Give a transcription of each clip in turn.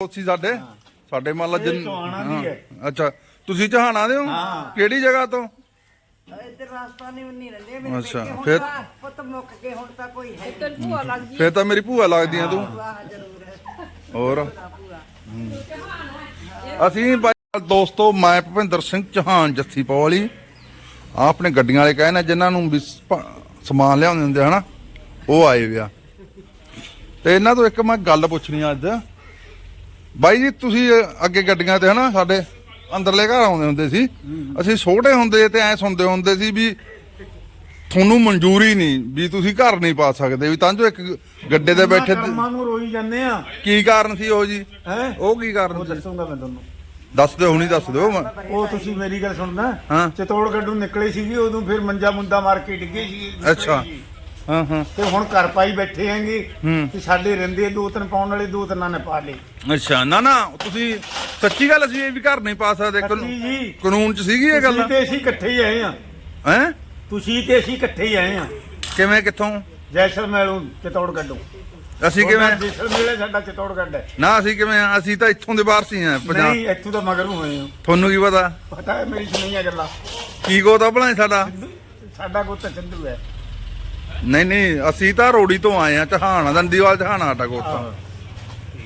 ਸੀ ਸਾਡੇ? ਸਾਡੇ ਮੰਨ ਲਾ ਇਹ ਜਿੰਨ ਚੋਹਾਣਾ ਦੀ ਹੈ। ਹਾਂ, ਅੱਛਾ। ਤੁਸੀਂ ਚਹਾਣਾ ਦੇ ਹੋ? ਹਾਂ। ਕਿਹੜੀ ਜਗ੍ਹਾ ਤੋਂ? ਇੱਧਰ ਰਾਜਸਥਾਨੀ ਵੀ ਨਹੀਂ ਰਹਿੰਦੇ ਮੇਰੇ ਅੱਛਾ, ਪੇਕੇ। ਹੁਣ ਫਿਰ- ਤਾਂ ਪੁੱਤ ਮੁੱਕ ਕੇ ਹੁਣ ਤਾਂ ਕੋਈ ਹੈ ਤੇਰੀ ਭੂਆ ਲੱਗਦੀ ਫੇਰ ਤਾਂ ਮੇਰੀ ਭੂਆ ਲੱਗਦੀ ਆ ਤੂੰ। ਵਾਹ ਜ਼ਰੂਰ ਹੈ। ਹੋਰ? ਅਸੀਂ ਬਾਈ ਦੋਸਤੋ ਮੈਂ ਭੁਪਿੰਦਰ ਸਿੰਘ ਚੌਹਾਨ ਜੱਸੀ ਪੌਲੀ ਆਪਣੇ ਗੱਡੀਆਂ ਵਾਲੇ ਕਹੇ ਨੇ ਜਿਨ੍ਹਾਂ ਨੂੰ ਵੀ ਸ- ਸਮਾਨ ਲਿਆਉਂਦੇ ਹੁੰਦੇ ਹਨਾ? ਉਹ ਆਏ ਵਿਆ ਤੇ ਇਹਨਾਂ ਤੋਂ ਇੱਕ ਮੈਂ ਗੱਲ ਪੁੱਛਣੀ ਆ ਅੱਜ। ਬਾਈ ਜੀ ਤੁਸੀਂ ਅੱਗੇ ਗੱਡੀਆਂ ਤੇ ਹਨਾ ਸਾਡੇ ਅੰਦਰਲੇ ਘਰ ਆਉਂਦੇ ਹੁੰਦੇ ਸੀ। ਅਸੀਂ ਛੋਟੇ ਹੁੰਦੇ ਤੇ ਐ ਸੁਣਦੇ ਹੁੰਦੇ ਸੀ ਵੀ ਤੁਹਾਨੂੰ ਮਨਜ਼ੂਰੀ ਨਹੀਂ ਵੀ ਤੁਸੀਂ ਘਰ ਨਹੀਂ ਪਾ ਸਕਦੇ ਵੀ ਤਾਂ ਜੋ ਇੱਕ ਗੱਡੇ ਤੇ ਬੈਠੇ ਤੇ- ਕਰਮਾਂ ਨੂੰ ਰੋਈ ਜਾਂਦੇ ਆ? ਕੀ ਕਾਰਨ ਸੀ ਉਹ ਜੀ? ਹੈ? ਉਹ ਕੀ ਕਾਰਨ ਸੀ? ਦੱਸੂਗਾ ਮੈਂ ਤੁਹਾਨੂੰ। ਦੱਸ ਦਿਓ ਹੁਣੀ ਦੱਸ ਦਿਓ। ਉਹ ਤੁਸੀਂ ਮੇਰੀ ਗੱਲ ਸੁਣਨਾ। ਹਾਂ। ਚਤੋੜਗੜ੍ਹੋਂ ਨਿਕਲੇ ਸੀਗੇ ਉਦੋਂ ਫਿਰ ਮੰਜਾ ਮੁੰਦਾ ਮਾਰ ਕੇ ਡਿੱਗੇ ਸੀ। ਅੱਛਾ। ਹਾਂ ਹਾਂ। ਤੇ ਹੁਣ ਘਰ ਪਾਈ ਬੈਠੇ ਆਂਗੇ। ਤੇ ਸਾਡੇ ਰਹਿੰਦੇ ਦੋ ਤਿੰਨ ਪਾਉਣ ਵਾਲੇ ਦੋ ਤਿੰਨਾਂ ਨੇ ਪਾ ਲਏ। ਅੱਛਾ ਨਾ ਨਾ ਤੁਸੀਂ ਸੱਚੀ ਗੱਲ ਸੀ ਇਹ ਵੀ ਘਰ ਨਹੀਂ ਪਾ ਸਕਦੇ ਕਾਨੂੰਨ- ਚ ਸੀਗੀ ਇਹ ਗੱਲ? ਤੁਸੀਂ ਤੇ ਅਸੀਂ ਇਕੱਠੇ ਹੀ ਆਏ ਆ। ਹੈ? ਤੁਸੀਂ ਤੇ ਅਸੀਂ ਇਕੱਠੇ ਹੀ ਆਏ ਆ। ਕਿਵੇਂ ਕਿੱਥੋਂ? ਜੈਸਲਮੇਲੋਂ ਚਤੋੜਗੜ੍ਹੋਂ ਅਸੀਂ ਕਿਵੇਂ? ਜੈਸਲਮੇਲ ਹੈ ਸਾਡਾ ਚਤੋੜਗੜ੍ਹ ਹੈ। ਨਾ ਅਸੀਂ ਕਿਵੇਂ ਆ? ਅਸੀਂ ਤਾਂ ਇੱਥੋਂ ਦੇ ਬਾਹਰ ਸੀ ਆ ਪੰਜਾਬ। ਨਹੀਂ ਇੱਥੋਂ ਤਾਂ ਮਗਰੋਂ ਹੋਏ ਆ। ਤੁਹਾਨੂੰ ਕੀ ਪਤਾ? ਪਤਾ ਹੈ ਮੇਰੀ ਸੁਣੀਆਂ ਗੱਲਾਂ। ਕੀ ਕੋ ਤਾਂ ਭਲਾ ਸਾਡਾ? ਸਾਡਾ ਕੋ ਤਾਂ ਚੰਦੂ ਹੈ। ਨਹੀਂ ਨਹੀਂ ਅਸੀਂ ਤਾਂ ਰੋੜੀ ਤੋਂ ਆਏ ਆ ਚਹਾਣਾ ਦੰਦੀਵਾਲ ਚਹਾਣਾ ਸਾਡਾ ਕੋਤਾ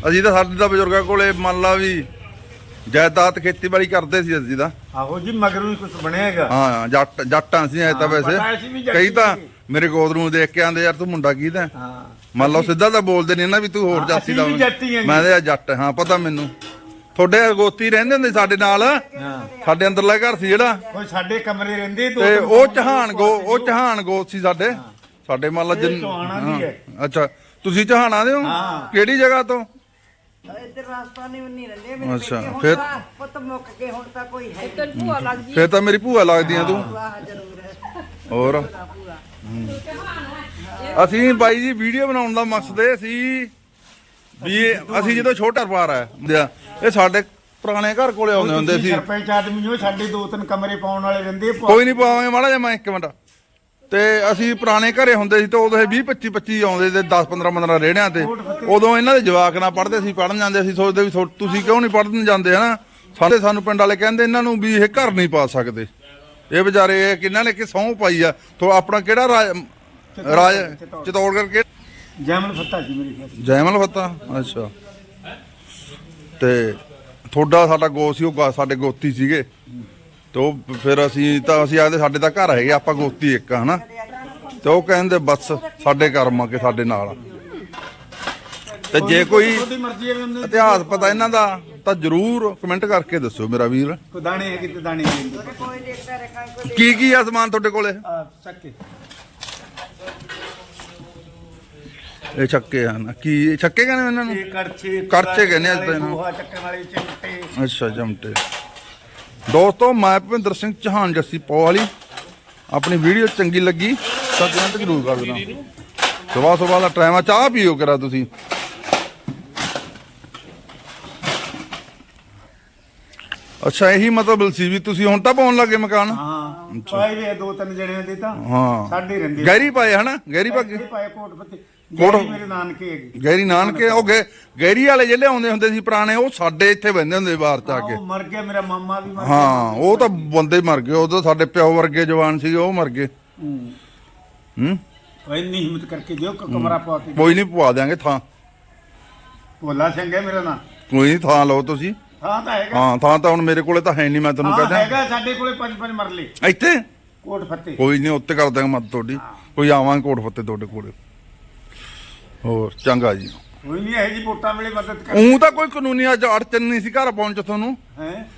ਅਸੀਂ ਤਾਂ ਸਾਡੇ ਦਾ ਬਜ਼ੁਰਗਾਂ ਕੋਲੇ ਮੰਨ ਲਾ ਵੀ ਜਾਇਦਾਦ ਖੇਤੀਬਾੜੀ ਕਰਦੇ ਸੀ ਅਸੀਂ ਤਾਂ। ਆਹੋ ਜੀ ਮਗਰੋਂ ਹੀ ਕੁਝ ਬਣਿਆਗਾ ਹਾਂ ਜੱਟ ਜੱਟਾਂ ਸੀ ਐ ਤਾਂ ਵੈਸੇ। ਕਈ ਤਾਂ। ਮੇਰੇ ਗੋਦ ਨੂੰ ਦੇਖ ਕੇ ਆਂਦੇ ਯਾਰ ਤੂੰ ਮੁੰਡਾ ਕਿਹਦਾ ਹਾਂ? ਮੰਨ ਲਓ ਸਿੱਧਾ ਤਾਂ ਬੋਲਦੇ ਨਹੀਂ ਨਾ ਵੀ ਤੂੰ ਹੋਰ ਜਾਤੀ ਦਾ। ਮੈਂ ਤੇ ਜੱਟ ਹਾਂ ਪਤਾ ਮੈਨੂੰ। ਤੁਹਾਡੇ ਗੋਤੀ ਰਹਿੰਦੇ ਹੁੰਦੇ ਸਾਡੇ ਨਾਲ? ਸਾਡੇ ਅੰਦਰਲਾ ਘਰ ਸੀ ਜਿਹੜਾ? ਕੋਈ ਸਾਡੇ ਕਮਰੇ ਰਹਿੰਦੇ ਦੋ ਤੇ ਉਹ ਚਹਾਨ ਗੋ ਦੋ ਉਹ ਚਹਾਨ ਗੋਤ ਸੀ ਸਾਡੇ। ਸਾਡੇ ਮੰਨ ਲਾ ਇਹ ਜਿੰਨ ਚੌਹਾਨਾਂ ਦੀ ਹੈ। ਹਾਂ, ਅੱਛਾ ਤੁਸੀਂ ਚਹਾਣਾ ਦੇ ਹੋ? ਹਾਂ। ਕਿਹੜੀ ਜਗ੍ਹਾ ਤੋਂ? ਇੱਧਰ ਰਾਜਸਥਾਨੀ ਵੀ ਨਹੀਂ ਰਹਿੰਦੇ ਮੇਰੇ ਅੱਛਾ, ਹੁਣ ਫਿਰ- ਤਾਂ ਪੁੱਤ ਮੁੱਕ ਕੇ ਹੁਣ ਤਾਂ ਕੋਈ ਹੈ ਤੇਰੀ ਭੂਆ ਲੱਗਦੀ ਫੇਰ ਤਾਂ ਮੇਰੀ ਭੂਆ ਲੱਗਦੀ ਆ ਤੂੰ ਵਾਹ ਜ਼ਰੂਰ ਹੈ। ਹੋਰ? ਅਸੀਂ ਬਾਈ ਜੀ ਵੀਡੀਓ ਬਣਾਉਣ ਦਾ ਮਕਸਦ ਇਹ ਸੀ ਵੀ ਇਹ- ਅਸੀਂ ਜਦੋਂ ਛੋਟਾ ਪਰਿਵਾਰ ਹੈ ਇਹ ਸਾਡੇ ਪੁਰਾਣੇ ਘਰ ਕੋਲੇ ਆਉਂਦੇ ਹੁੰਦੇ ਤੁਸੀਂ ਸੀ। ਸਰਪੰਚ ਆਦਮੀ ਹੋ ਸਾਡੇ ਦੋ ਤਿੰਨ ਕਮਰੇ ਪਾਉਣ ਵਾਲੇ ਰਹਿੰਦੇ ਕੋਈ ਨਹੀਂ ਪਾਵਾਂਗੇ ਮਾੜਾ ਜਿਹਾ ਮੈਂ ਇੱਕ ਮਿੰਟ। ਤੇ ਅਸੀਂ ਪੁਰਾਣੇ ਘਰੇ ਹੁੰਦੇ ਸੀ ਤੇ ਉਦੋਂ ਇਹ 20 25 25 ਆਉਂਦੇ ਤੇ 10 15 15 ਰੇੜਿਆਂ ਤੇ। ਉਦੋਂ ਇਹਨਾਂ ਦੇ ਜਵਾਕ ਨਾਲ ਪੜ੍ਹਦੇ ਸੀ ਪੜਨ ਜਾਂਦੇ ਸੀ ਸੋਚਦੇ ਵੀ ਥੋ- ਤੁਸੀਂ ਕਿਉਂ ਨਹੀਂ ਪੜਨ ਜਾਂਦੇ ਹਨਾ? ਸਾਡੇ ਸਾਨੂੰ ਪਿੰਡ ਵਾਲੇ ਕਹਿੰਦੇ ਇਹਨਾਂ ਨੂੰ ਵੀ ਇਹ ਘਰ ਨਹੀਂ ਪਾ ਸਕਦੇ। ਇਹ ਵਿਚਾਰੇ ਇਹ ਕਿਹਨਾਂ ਨੇ ਕਿ ਸਹੁੰ ਪਾਈ ਆ। ਤੋ ਆਪਣਾ ਕਿਹੜਾ ਰਾਜ ਰਾਜ ਚਤੌੜਗੜ੍ਹ ਕੇ ਜੈਮਲ ਫੱਤਾ ਸੀ ਮੇਰੇ ਖਿਆਲ ਜੈਮਲ ਫੱਤਾ? ਅੱਛਾ। ਤੇ ਤੁਹਾਡਾ ਸਾਡਾ ਗੋ ਸੀ ਉਹ ਗਾ- ਸਾਡੇ ਗੋਤੀ ਸੀਗੇ। ਤੇ ਉਹ ਫਿਰ ਅਸੀਂ ਤਾਂ ਅਸੀਂ ਆਖਦੇ ਸਾਡੇ ਤਾਂ ਘਰ ਹੈਗੇ ਆਪਾਂ ਗੋਤੀ ਇੱਕ ਆ, ਹਨਾ? ਤੇ ਉਹ ਕਹਿੰਦੇ ਬਸ ਸਾਡੇ ਕਰਮ ਆ ਕੇ ਸਾਡੇ ਨਾਲ ਆ। ਤੇ ਜੇ ਕੋਈ ਉਹਦੀ ਮਰਜ਼ੀ ਹੈ ਵੀ ਉਹਨੇ ਇਤਿਹਾਸ ਪਤਾ ਇਹਨਾਂ ਦਾ ਤਾਂ ਜਰੂਰ ਕਮੈਂਟ ਕਰਕੇ ਦੱਸਿਓ ਮੇਰਾ ਵੀਰ। ਕੋਈ ਦਾਣੇ ਹੈ ਕਿਤੇ ਦਾਣੇ ਨਹੀਂ ਕੋਈ ਦੇਖਦਾ ਰੱਖਾਂ ਕੋਈ ਕੀ ਕੀ ਆ ਸਮਾਨ ਤੁਹਾਡੇ ਕੋਲੇ? ਆ ਚੱਕੇ। ਇਹ ਛੱਕੇ ਹਨ ਕੀ ਇਹ ਛੱਕੇ ਕਹਿੰਦੇ ਇਹਨਾਂ ਨੂੰ? ਇਹ ਕੜਛੇ ਕੜਛੇ ਕਹਿੰਦੇ ਆ ਚੱਕਣ ਵਾਲੇ ਚਿਮਟੇ। ਅੱਛਾ ਜਮਟੇ ਦੋਸਤੋ, ਮੈਂ ਭਵਿੰਦਰ ਸਿੰਘ ਚੌਹਾਨ ਜੱਸੀ ਪੋ ਵਾਲੀ। ਆਪਣੀ ਵੀਡੀਓ ਚੰਗੀ ਲੱਗੀ ਤਾਂ ਕਮੈਂਟ ਜ਼ਰੂਰ ਕਰ ਦੇਣਾ। ਸਵੇਰ ਸਵੇਰ ਦਾ ਟਾਈਮ ਆ, ਚਾਹ ਪੀਓ ਕਰਾ ਤੁਸੀਂ? ਅੱਛਾ ਇਹੀ ਮਤਲਬ ਸੀ ਵੀ ਤੁਸੀਂ ਹੁਣ ਤਾਂ ਪਾਉਣ ਲੱਗੇ ਮਕਾਨ? ਹਾਂ ਪਾਏ ਵੇ ਦੋ ਤਿੰਨ ਜਣਿਆਂ ਦੇ ਤਾਂ। ਹਾਂ। ਸਾਡੇ ਰਹਿੰਦੇ ਗਹਿਰੀ ਪਾਏ ਹਨਾ? ਗਹਿਰੀ ਪਾ ਪਾਏ ਕੋਟ ਫੱਤੇ ਕੋਟ- ਮੇਰੇ ਨਾਨਕੇ ਹੈਗੇ। ਗਹਿਰੀ ਨਾਨਕੇ ਉਹ ਗਹਿਰੀ ਵਾਲੇ ਜਿਹੜੇ ਆਉਂਦੇ ਹੁੰਦੇ ਸੀ ਪੁਰਾਣੇ ਉਹ ਸਾਡੇ ਇੱਥੇ ਬੰਦੇ ਹੁੰਦੇ ਬਾਹਰ ਚ ਆ ਕੇ। ਮਰ ਗਿਆ ਮੇਰਾ ਮਾਮਾ ਵੀ ਮਰ ਹਾਂ ਉਹ ਤਾਂ ਬੰਦੇ ਮਰ ਗਏ ਉਹ ਤਾਂ ਸਾਡੇ ਪਿਓ ਵਰਗੇ ਜਵਾਨ ਸੀਗੇ ਉਹ ਮਰ ਗਏ। ਹੂੰ। ਇੰਨੀ ਹਿੰਮਤ ਕਰਕੇ ਦਿਓ ਕਮਰਾ ਪਾ ਕੇ ਕੋਈ ਨਹੀਂ ਪਵਾ ਦਿਆਂਗੇ ਥਾਂ। ਭੋਲਾ ਸਿੰਘ ਹੈ ਮੇਰਾ ਨਾਂ। ਕੋਈ ਨਹੀਂ ਥਾਂ ਲਓ ਤੁਸੀਂ। ਹਾਂ ਤਾਂ ਹੈਗਾ। ਹਾਂ ਤਾਂ ਹੁਣ ਮੇਰੇ ਕੋਲੇ ਤਾਂ ਹੈ ਨਹੀਂ ਮੈਂ ਤੁਹਾਨੂੰ ਹਾਂ ਕਹਿੰਦਾ ਹੈਗਾ ਸਾਡੇ ਕੋਲੇ ਪੰਜ ਪੰਜ ਮਰਲੇ। ਇੱਥੇ? ਕੋਟ ਫੱਤੇ। ਕੋਈ ਨਹੀਂ ਉੱਤੇ ਕਰ ਦਾਂਗੇ ਮਤ ਤੁਹਾਡੀ। ਕੋਈ ਆਵਾਂਗੇ ਕੋਟ ਫੱਤੇ ਤੁਹਾਡੇ ਕੋਲੇ। ਹੋਰ ਚੰਗਾ ਜੀ। ਕੋਈ ਨਹੀਂ ਇਹ ਜੀ ਵੋਟਾਂ ਵੇਲੇ ਮਦਦ ਕਰ। ਉਂ ਤਾਂ ਕੋਈ ਕਾਨੂੰਨੀ ਅੱਜ ਅੜਚਨ ਨਹੀਂ ਸੀ ਘਰ ਪਹੁੰਚ ਤੁਹਾਨੂੰ। ਹੈ?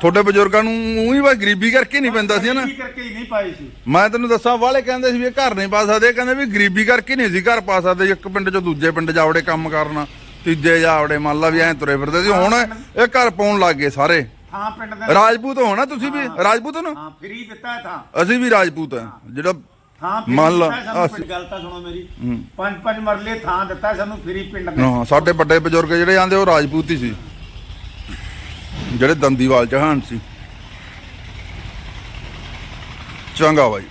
ਤੁਹਾਡੇ ਬਜ਼ੁਰਗਾਂ ਨੂੰ ਉਹੀ ਬਸ ਗਰੀਬੀ ਕਰਕੇ ਨਹੀਂ ਪੈਂਦਾ ਸੀ ਨਾ ਕਰਕੇ ਹੀ ਨਹੀਂ ਪਾਈ ਸੀ। ਮੈਂ ਤੈਨੂੰ ਦੱਸਾਂ ਵਾਲੇ ਕਹਿੰਦੇ ਸੀ ਵੀ ਇਹ ਘਰ ਨਹੀਂ ਪਾ ਸਕਦੇ ਇਹ ਕਹਿੰਦੇ ਵੀ ਗਰੀਬੀ ਕਰਕੇ ਨਹੀਂ ਸੀ ਘਰ ਪਾ ਸਕਦੇ ਇੱਕ ਪਿੰਡ ਚੋਂ ਦੂਜੇ ਪਿੰਡ ਜਾਵੜੇ ਕੰਮ ਕਰਨਾ। ਤੀਜੇ ਜਾਵੜੇ ਮੰਨ ਲਾ ਵੀ ਐਂ ਤੁਰੇ ਫਿਰਦੇ ਸੀ। ਹੁਣ ਇਹ ਘਰ ਪਾਉਣ ਲੱਗ ਗਏ ਸਾਰੇ। ਥਾਂ ਪਿੰਡ ਦਾ ਰਾਜਪੂਤ ਹੋਣਾ ਤੁਸੀਂ ਵੀ? ਰਾਜਪੂਤ ਹੋ ਨਾ? ਹਾਂ ਫਰੀ ਦਿੱਤਾ ਥਾਂ। ਅਸੀਂ ਵੀ ਰਾਜਪੂਤ ਆ ਜਿਹੜਾ ਥਾਂ ਮੰਨ ਲਾ, ਦਿੱਤਾ ਸਾਨੂੰ ਅਸੀਂ- ਪਿੰਡ ਗੱਲ ਤਾਂ ਸੁਣੋ ਮੇਰੀ। ਪੰਜ ਪੰਜ ਮਰਲੇ ਥਾਂ ਦਿੱਤਾ ਸਾਨੂੰ ਫਰੀ ਪਿੰਡ ਦੇ ਹਾਂ ਸਾਡੇ ਵੱਡੇ ਬਜ਼ੁਰਗ ਜਿਹੜੇ ਆਂਦੇ ਉਹ ਰਾਜਪੂਤ ਹੀ ਸੀ। ਜਿਹੜੇ ਦੰਦੀਵਾਲ ਜਹਾਨ ਸੀ। ਚੰਗਾ ਬਾਈ।